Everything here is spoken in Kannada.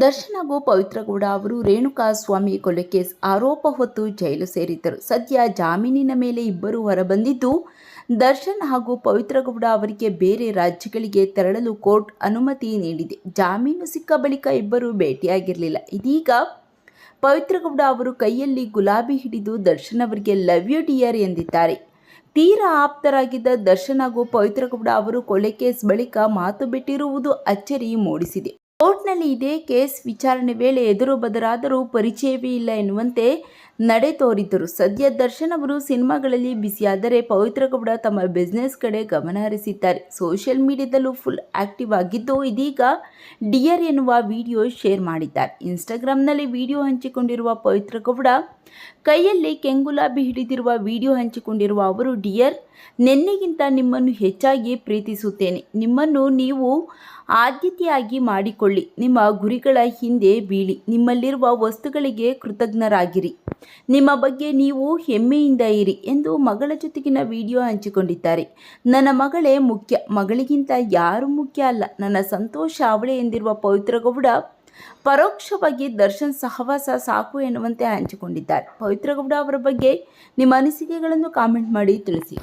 ದರ್ಶನ್ ಹಾಗೂ ಪವಿತ್ರಗೌಡ ಅವರು ರೇಣುಕಾ ಸ್ವಾಮಿ ಕೊಲೆ ಕೇಸ್ ಆರೋಪ ಹೊತ್ತು ಜೈಲು ಸೇರಿದ್ದರು. ಸದ್ಯ ಜಾಮೀನಿನ ಮೇಲೆ ಇಬ್ಬರು ಹೊರಬಂದಿದ್ದು, ದರ್ಶನ್ ಹಾಗೂ ಪವಿತ್ರಗೌಡ ಅವರಿಗೆ ಬೇರೆ ರಾಜ್ಯಗಳಿಗೆ ತೆರಳಲು ಕೋರ್ಟ್ ಅನುಮತಿ ನೀಡಿದೆ. ಜಾಮೀನು ಸಿಕ್ಕ ಬಳಿಕ ಇಬ್ಬರು ಭೇಟಿಯಾಗಿರಲಿಲ್ಲ. ಇದೀಗ ಪವಿತ್ರಗೌಡ ಅವರು ಕೈಯಲ್ಲಿ ಗುಲಾಬಿ ಹಿಡಿದು ದರ್ಶನ್ ಅವರಿಗೆ ಲವ್ ಯು ಡಿಯರ್ ಎಂದಿದ್ದಾರೆ. ತೀರಾ ಆಪ್ತರಾಗಿದ್ದ ದರ್ಶನ್ ಹಾಗೂ ಪವಿತ್ರಗೌಡ ಅವರು ಕೊಲೆ ಕೇಸ್ ಬಳಿಕ ಮಾತು ಬಿಟ್ಟಿರುವುದು ಅಚ್ಚರಿ ಮೂಡಿಸಿದೆ. ಕೋರ್ಟ್ನಲ್ಲಿ ಇದೇ ಕೇಸ್ ವಿಚಾರಣೆ ವೇಳೆ ಎದುರು ಬದರಾದರೂ ಪರಿಚಯವೇ ಇಲ್ಲ ಎನ್ನುವಂತೆ ನಡೆ ತೋರಿದ್ದರು. ಸದ್ಯ ದರ್ಶನ್ ಅವರು ಸಿನಿಮಾಗಳಲ್ಲಿ ಬಿಸಿಯಾದರೆ ಪವಿತ್ರ ಗೌಡ ತಮ್ಮ ಬಿಸ್ನೆಸ್ ಕಡೆ ಗಮನ ಹರಿಸಿದ್ದಾರೆ. ಸೋಷಿಯಲ್ ಮೀಡಿಯಾದಲ್ಲೂ ಫುಲ್ ಆಕ್ಟಿವ್ ಆಗಿದ್ದು, ಇದೀಗ ಡಿಯರ್ ಎನ್ನುವ ವಿಡಿಯೋ ಶೇರ್ ಮಾಡಿದ್ದಾರೆ. ಇನ್ಸ್ಟಾಗ್ರಾಮ್ನಲ್ಲಿ ವಿಡಿಯೋ ಹಂಚಿಕೊಂಡಿರುವ ಪವಿತ್ರ ಗೌಡ, ಕೈಯಲ್ಲಿ ಕೆಂಗುಲಾಬಿ ಹಿಡಿದಿರುವ ವಿಡಿಯೋ ಹಂಚಿಕೊಂಡಿರುವ ಅವರು ಡಿಯರ್ ನೆನ್ನೆಗಿಂತ ನಿಮ್ಮನ್ನು ಹೆಚ್ಚಾಗಿ ಪ್ರೀತಿಸುತ್ತೇನೆ. ನಿಮ್ಮನ್ನು ನೀವು ಆದ್ಯತೆಯಾಗಿ ಮಾಡಿಕೊಳ್ಳಿ. ನಿಮ್ಮ ಗುರಿಗಳ ಹಿಂದೆ ಬೀಳಿ. ನಿಮ್ಮಲ್ಲಿರುವ ವಸ್ತುಗಳಿಗೆ ಕೃತಜ್ಞರಾಗಿರಿ. ನಿಮ್ಮ ಬಗ್ಗೆ ನೀವು ಹೆಮ್ಮೆಯಿಂದ ಇರಿ ಎಂದು ಮಗಳ ಜೊತೆಗಿನ ವಿಡಿಯೋ ಹಂಚಿಕೊಂಡಿದ್ದಾರೆ. ನನ್ನ ಮಗಳೇ ಮುಖ್ಯ. ಮಗಳಿಗಿಂತ ಯಾರು ಮುಖ್ಯ ಅಲ್ಲ. ನನ್ನ ಸಂತೋಷ ಅವಳೆ ಎಂದಿರುವ ಪವಿತ್ರಗೌಡ ಪರೋಕ್ಷವಾಗಿ ದರ್ಶನ್ ಸಹವಾಸ ಸಾಕು ಎನ್ನುವಂತೆ ಹಂಚಿಕೊಂಡಿದ್ದಾರೆ. ಪವಿತ್ರಗೌಡ ಅವರ ಬಗ್ಗೆ ನಿಮ್ಮ ಅನಿಸಿಕೆಗಳನ್ನು ಕಾಮೆಂಟ್ ಮಾಡಿ ತಿಳಿಸಿ.